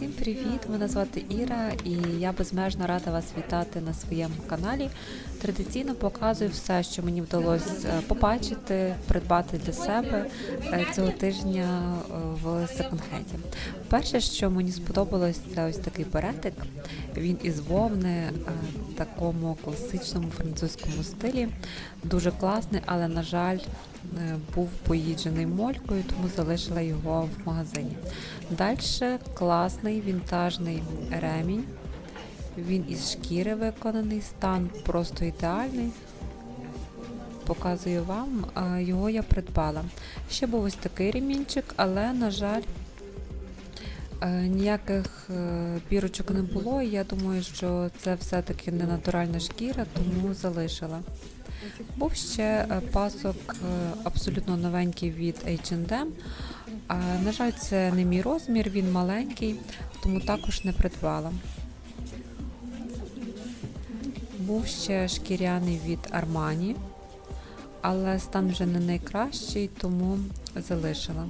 Всім привіт! Мене звати Іра, і я безмежно рада вас вітати на своєму каналі. Традиційно показую все, що мені вдалося е, побачити, придбати для себе е, цього тижня е, в секонд-хенді. Перше, що мені сподобалось, це ось такий беретик. Він із вовни, е, в такому класичному французькому стилі. Дуже класний, але на жаль, е, був поїджений молькою, тому залишила його в магазині. Далі класний вінтажний ремінь. Він із шкіри виконаний, стан просто ідеальний. Показую вам, е, його я придбала. Ще був ось такий ремінчик, але, на жаль, ніяких е, бірочок не було. Я думаю, що це все-таки не натуральна шкіра, тому залишила. Був ще е, пасок е, абсолютно новенький від H&M. На жаль, це не мій розмір, він маленький, тому також не придбала. Був ще шкіряний від Armani, але стан вже не найкращий, тому залишила.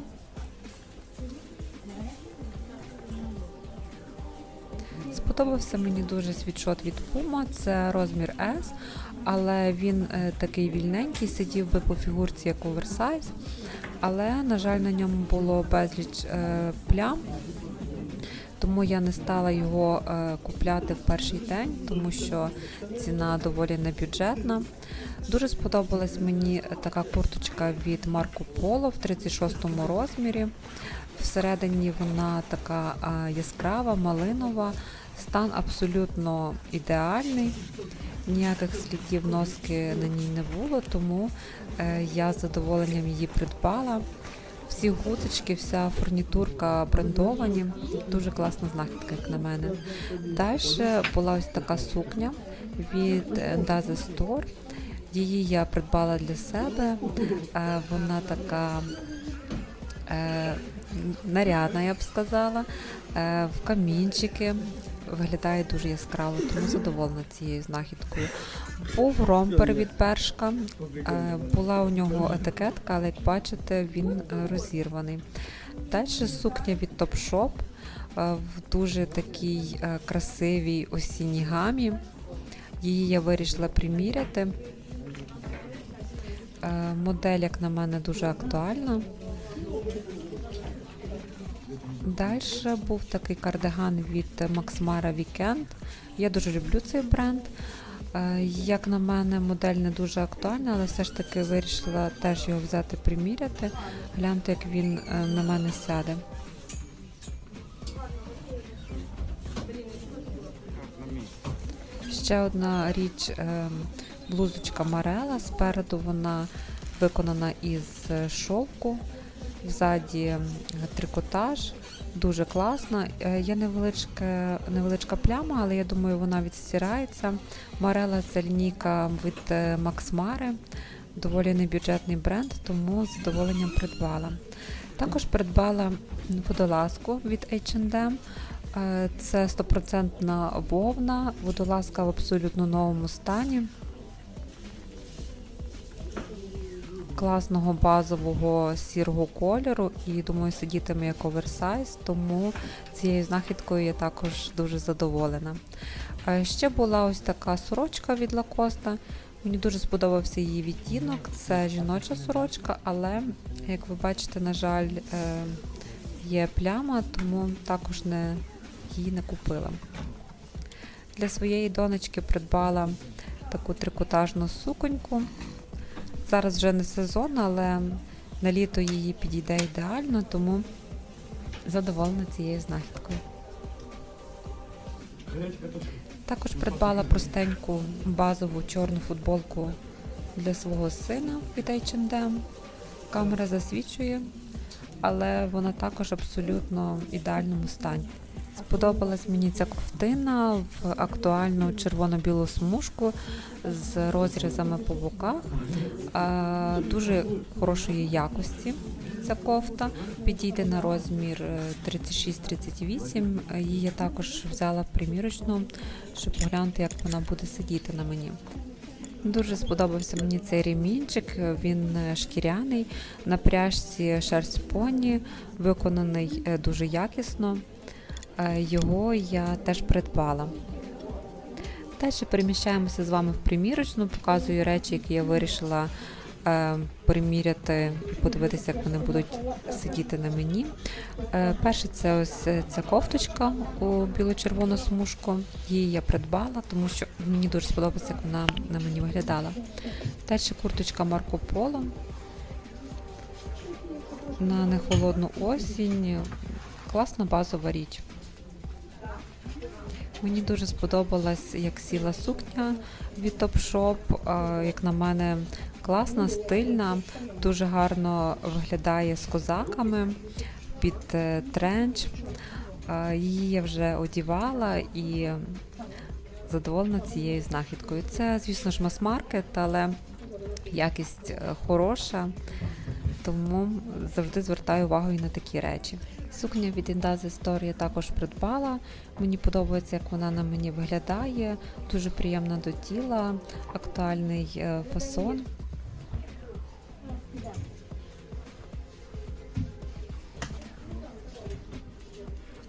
Сподобався мені дуже світшот від Puma, це розмір S, але він е, такий вільненький, сидів би по фігурці як оверсайз, але, на жаль, на ньому було безліч е, плям, тому я не стала його е, купляти в перший день, тому що ціна доволі небюджетна. Дуже сподобалась мені така курточка від Марко Поло в 36 розмірі. Всередині вона така яскрава, малинова, стан абсолютно ідеальний. Ніяких слідів носки на ній не було, тому е, я з задоволенням її придбала. Всі гудочки, вся фурнітурка брендовані. Дуже класна знахідка, як на мене. Далі була ось така сукня від Daze Store. Її я придбала для себе. Е, Вона така е, нарядна, я б сказала, в камінчики. Виглядає дуже яскраво, тому задоволена цією знахідкою. Був ромпер від Бершка, е, була у нього етикетка, але як бачите, він е, розірваний. Далі сукня від Topshop е, в дуже такій красивій осінній гамі. Її я вирішила приміряти. Модель, як на мене, дуже актуальна. Далі був такий кардиган від Mara Weekend. Я дуже люблю цей бренд. Е, Як на мене, модель не дуже актуальна, але все ж таки вирішила теж його взяти приміряти. Гляньте, як він е, на мене сяде. Ще одна річ е, блузочка Марела. Спереду вона виконана із шовку, ззаді трикотаж. Дуже класна. Е, Є невеличка, невеличка пляма, але я думаю, вона відстирається. Марела це лінійка від е, Mara. Доволі небюджетний бренд, тому з задоволенням придбала. Також придбала водолазку від H&M. Е, Це стопроцентна вовна, водолазка в абсолютно новому стані. Класного базового сірого кольору і думаю, сидітиме як оверсайз, тому цією знахідкою я також дуже задоволена. Ще була ось така сорочка від Лакоста. Мені дуже сподобався її відтінок. Це жіноча сорочка, але, як ви бачите, на жаль, е, є пляма, тому також не, її не купила. Для своєї донечки придбала таку трикотажну суконьку. Зараз вже не сезон, але на літо її підійде ідеально, тому задоволена цією знахідкою. Також придбала простеньку базову чорну футболку для свого сина від H&M. Камера засвічує, але вона також абсолютно в ідеальному стані. Сподобалась мені ця ковтина в актуальну червоно-білу смужку з розрізами по боках. Дуже хорошої якості ця кофта. Підійде на розмір е, 36-38. Її я також взяла примірочну, щоб поглянути, як вона буде сидіти на мені. Дуже сподобався мені цей ремінчик. Він е, шкіряний, на пряжці шерсть поні, виконаний е, дуже якісно. Е, його я теж придбала. Далі переміщаємося з вами в примірочну, показую речі, які я вирішила е, приміряти, подивитися, як вони будуть сидіти на мені. Е, перше, це ось е, ця кофточка у біло-червону смужку. Її я придбала, тому що мені дуже сподобається, як вона на мені виглядала. Далі курточка Марко Поло. На нехолодну осінь. Класна базова річ. Мені дуже сподобалась, як сіла сукня від Topshop. Як на мене, класна, стильна, дуже гарно виглядає з козаками під е, тренч. Її я вже одівала і задоволена цією знахідкою. Це, звісно ж, мас-маркет, але якість е, хороша, тому завжди звертаю увагу і на такі речі. Сукня від Indaze Store я також придбала. Мені подобається, як вона на мені виглядає. Дуже приємна до тіла, актуальний е, фасон.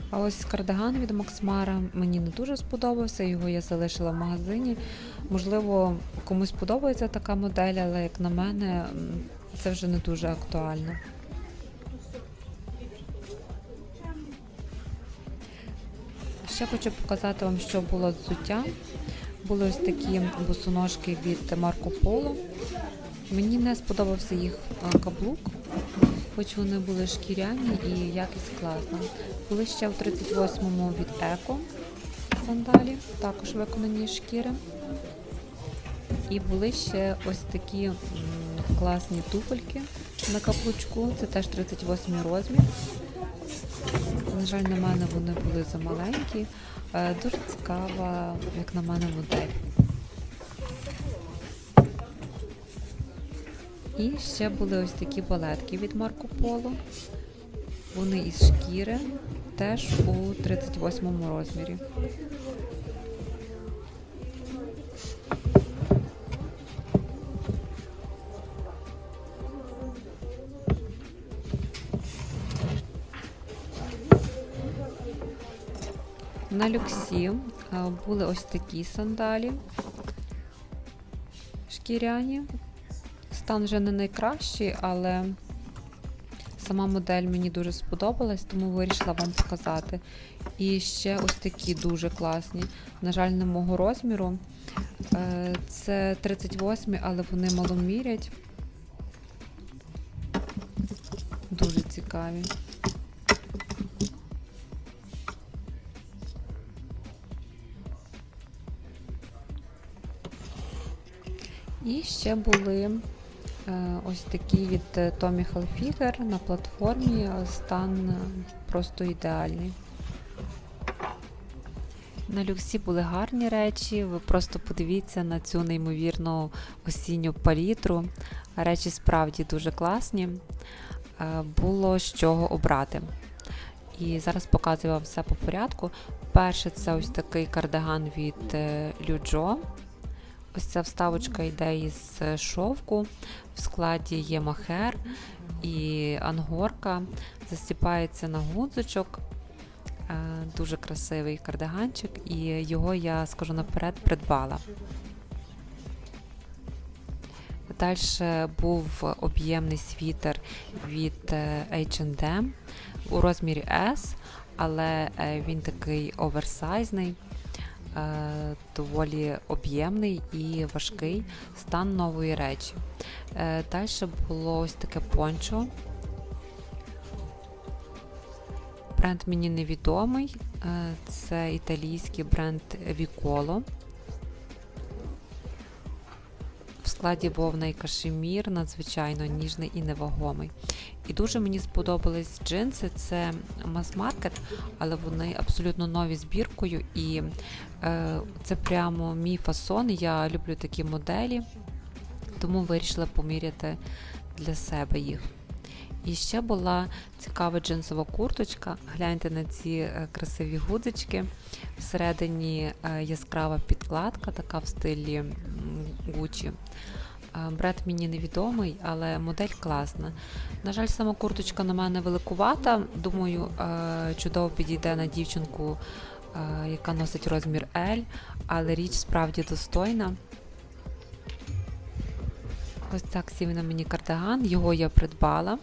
А ось кардиган від Максмара мені не дуже сподобався. Його я залишила в магазині. Можливо, комусь подобається така модель, але як на мене, це вже не дуже актуально. Ще хочу показати вам, що було взуття. Були ось такі босоножки від Марко Поло. Мені не сподобався їх каблук, хоч вони були шкіряні і якість класна. Були ще в 38-му від Еко сандалі, також виконані шкіри. І були ще ось такі класні туфельки на каблучку. Це теж 38 розмір. На жаль, на мене вони були замаленькі. Е, Дуже цікава, як на мене, модель. І ще були ось такі балетки від Марко Поло. Вони із шкіри, теж у 38 розмірі. На люксі е, були ось такі сандалі шкіряні. Стан вже не найкращий, але сама модель мені дуже сподобалась, тому вирішила вам показати. І ще ось такі дуже класні. На жаль, не мого розміру. Е, Це 38, але вони мало мірять. Дуже цікаві. І ще були е, ось такі від е, Tommy Hilfiger на платформі. е, Стан просто ідеальний. На люксі були гарні речі. Ви просто подивіться на цю неймовірну осінню палітру. Речі справді дуже класні. Було з чого обрати. І зараз показую вам все по порядку. Перше, це ось такий кардиган від Люджо. Ось ця вставочка йде із е, шовку. В складі є махер і ангорка. Застіпається на гудзичок. Е, Дуже красивий кардиганчик, і його я скажу наперед придбала. Далі був об'ємний світер від H&M у розмірі S, але він такий оверсайзний, доволі об'ємний і важкий стан нової речі. Далі було ось таке пончо. Бренд мені невідомий. Е, Це італійський бренд Vicolo. Складі вовна і кашемір, надзвичайно ніжний і невагомий. І дуже мені сподобались джинси. Це мас-маркет, але вони абсолютно нові збіркою. І е, це прямо мій фасон. Я люблю такі моделі, тому вирішила поміряти для себе їх. І ще була цікава джинсова курточка. Гляньте на ці е, красиві гудзички. Всередині е, яскрава підкладка, така в стилі Gucci. Бренд мені невідомий, але модель класна. На жаль, сама курточка на мене великувата. Думаю, чудово підійде на дівчинку, яка носить розмір L, але річ справді достойна. Ось так сів на мені кардиган, його я придбала.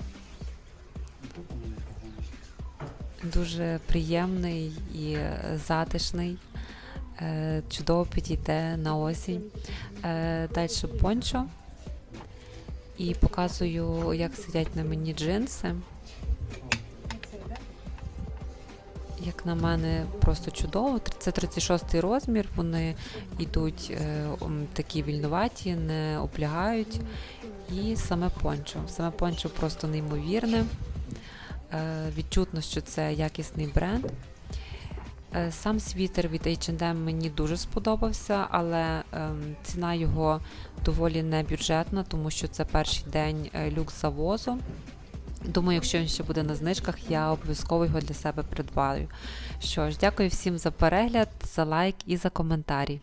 Дуже приємний і затишний. Е, Чудово підійде на осінь. Далі пончо. І показую, як сидять на мені джинси. Як на мене, просто чудово. Це 36 розмір. Вони йдуть е, такі вільноваті, не облягають. І саме пончо. Саме пончо просто неймовірне. Е, Відчутно, що це якісний бренд. Е, Сам світер від H&M мені дуже сподобався, але ем, ціна його доволі небюджетна, тому що це перший день е, люкс завозу. Думаю, якщо він ще буде на знижках, я обов'язково його для себе придбаю. Що ж, дякую всім за перегляд, за лайк і за коментарі.